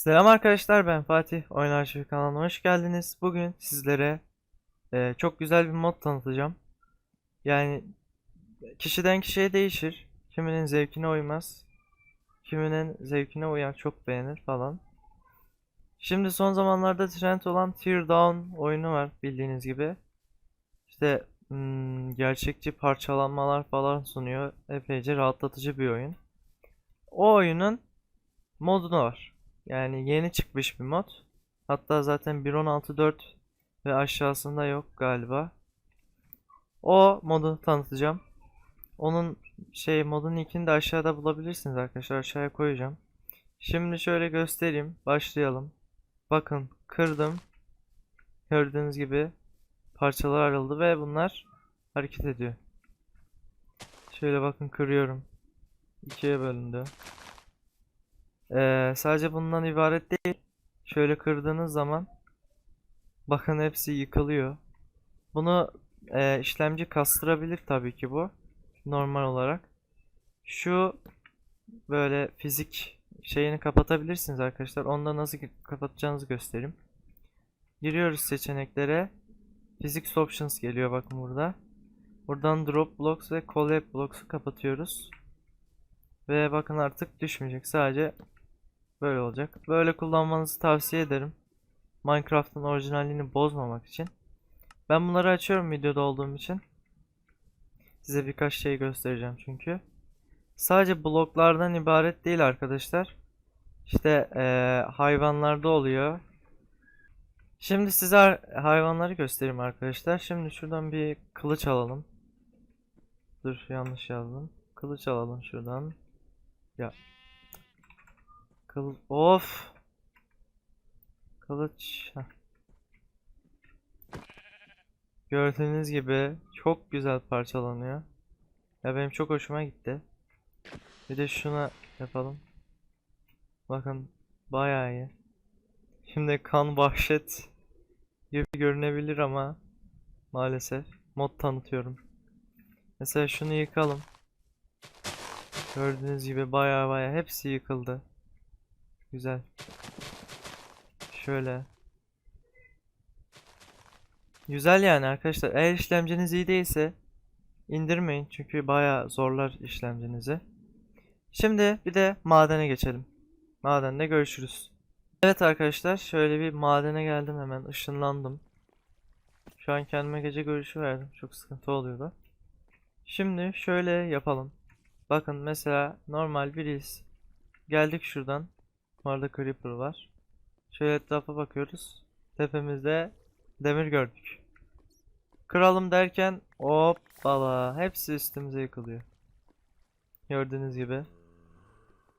Selam arkadaşlar ben Fatih Oyun Arşivi kanalına hoş geldiniz. Bugün sizlere e, çok güzel bir mod tanıtacağım. Yani kişiden kişiye değişir. Kiminin zevkine uymaz. Kiminin zevkine uyar çok beğenir falan. Şimdi son zamanlarda trend olan Tear Down oyunu var bildiğiniz gibi. İşte hmm, gerçekçi parçalanmalar falan sunuyor. Epeyce rahatlatıcı bir oyun. O oyunun modu var. Yani yeni çıkmış bir mod. Hatta zaten 1.16.4 ve aşağısında yok galiba. O modu tanıtacağım. Onun şey modun linkini de aşağıda bulabilirsiniz arkadaşlar. Aşağıya koyacağım. Şimdi şöyle göstereyim. Başlayalım. Bakın kırdım. Gördüğünüz gibi parçalar ayrıldı ve bunlar hareket ediyor. Şöyle bakın kırıyorum. İkiye bölündü. Ee, sadece bundan ibaret değil. Şöyle kırdığınız zaman bakın hepsi yıkılıyor. Bunu e, işlemci kastırabilir tabii ki bu. Normal olarak. Şu böyle fizik şeyini kapatabilirsiniz arkadaşlar. Onda nasıl kapatacağınızı göstereyim. Giriyoruz seçeneklere. Physics Options geliyor bakın burada. Buradan Drop Blocks ve Collapse Blocks'u kapatıyoruz. Ve bakın artık düşmeyecek. Sadece Böyle olacak. Böyle kullanmanızı tavsiye ederim. Minecraft'ın orijinalliğini bozmamak için. Ben bunları açıyorum videoda olduğum için. Size birkaç şey göstereceğim çünkü. Sadece bloklardan ibaret değil arkadaşlar. İşte eee hayvanlarda oluyor. Şimdi size hayvanları göstereyim arkadaşlar. Şimdi şuradan bir kılıç alalım. Dur yanlış yazdım. Kılıç alalım şuradan. Ya Kıl of. Kılıç. Heh. Gördüğünüz gibi çok güzel parçalanıyor. Ya benim çok hoşuma gitti. Bir de şuna yapalım. Bakın bayağı iyi. Şimdi kan vahşet gibi görünebilir ama maalesef mod tanıtıyorum. Mesela şunu yıkalım. Gördüğünüz gibi bayağı bayağı hepsi yıkıldı. Güzel. Şöyle. Güzel yani arkadaşlar. Eğer işlemciniz iyi değilse indirmeyin. Çünkü bayağı zorlar işlemcinizi. Şimdi bir de madene geçelim. Madende görüşürüz. Evet arkadaşlar şöyle bir madene geldim hemen ışınlandım. Şu an kendime gece görüşü verdim. Çok sıkıntı oluyordu. Şimdi şöyle yapalım. Bakın mesela normal biriz. Geldik şuradan. Orada creeper var. Şöyle etrafa bakıyoruz. Tepemizde demir gördük. Kıralım derken hoppala hepsi üstümüze yıkılıyor. Gördüğünüz gibi.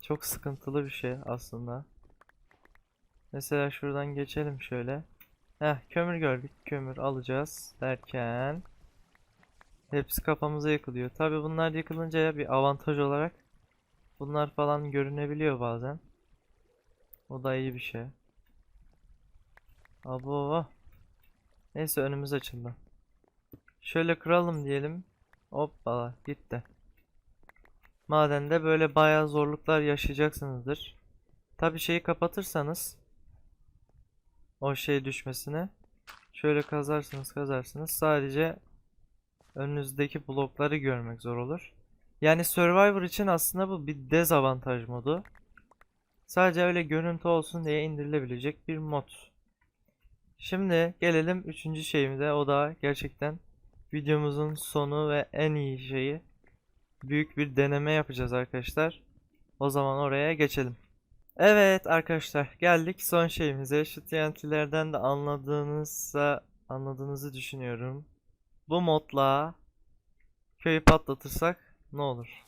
Çok sıkıntılı bir şey aslında. Mesela şuradan geçelim şöyle. Heh kömür gördük. Kömür alacağız derken hepsi kafamıza yıkılıyor. Tabi bunlar yıkılınca bir avantaj olarak bunlar falan görünebiliyor bazen. O da iyi bir şey. Abo. Neyse önümüz açıldı. Şöyle kıralım diyelim. Hoppala gitti. Madende böyle bayağı zorluklar yaşayacaksınızdır. Tabi şeyi kapatırsanız o şey düşmesine şöyle kazarsınız kazarsınız sadece önünüzdeki blokları görmek zor olur. Yani Survivor için aslında bu bir dezavantaj modu. Sadece öyle görüntü olsun diye indirilebilecek bir mod. Şimdi gelelim üçüncü şeyimize. O da gerçekten videomuzun sonu ve en iyi şeyi. Büyük bir deneme yapacağız arkadaşlar. O zaman oraya geçelim. Evet arkadaşlar geldik son şeyimize. Şu TNT'lerden de anladığınızsa anladığınızı düşünüyorum. Bu modla köyü patlatırsak ne olur?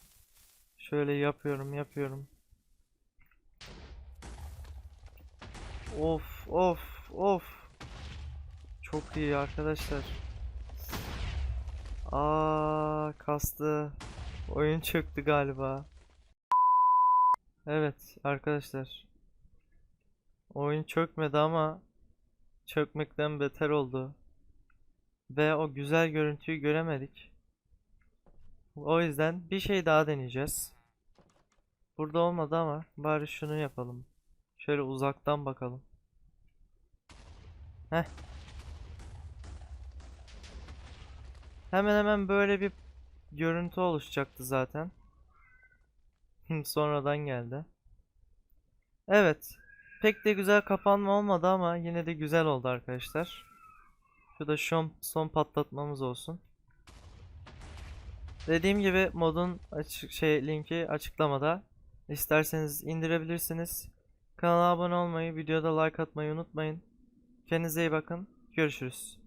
Şöyle yapıyorum yapıyorum. Of of of. Çok iyi arkadaşlar. Aa kastı. Oyun çöktü galiba. Evet arkadaşlar. Oyun çökmedi ama çökmekten beter oldu. Ve o güzel görüntüyü göremedik. O yüzden bir şey daha deneyeceğiz. Burada olmadı ama bari şunu yapalım. Şöyle uzaktan bakalım. Heh. Hemen hemen böyle bir görüntü oluşacaktı zaten. Sonradan geldi. Evet. Pek de güzel kapanma olmadı ama yine de güzel oldu arkadaşlar. Şu da son, son patlatmamız olsun. Dediğim gibi modun açık şey linki açıklamada. İsterseniz indirebilirsiniz. Kanala abone olmayı, videoda like atmayı unutmayın. Kendinize iyi bakın. Görüşürüz.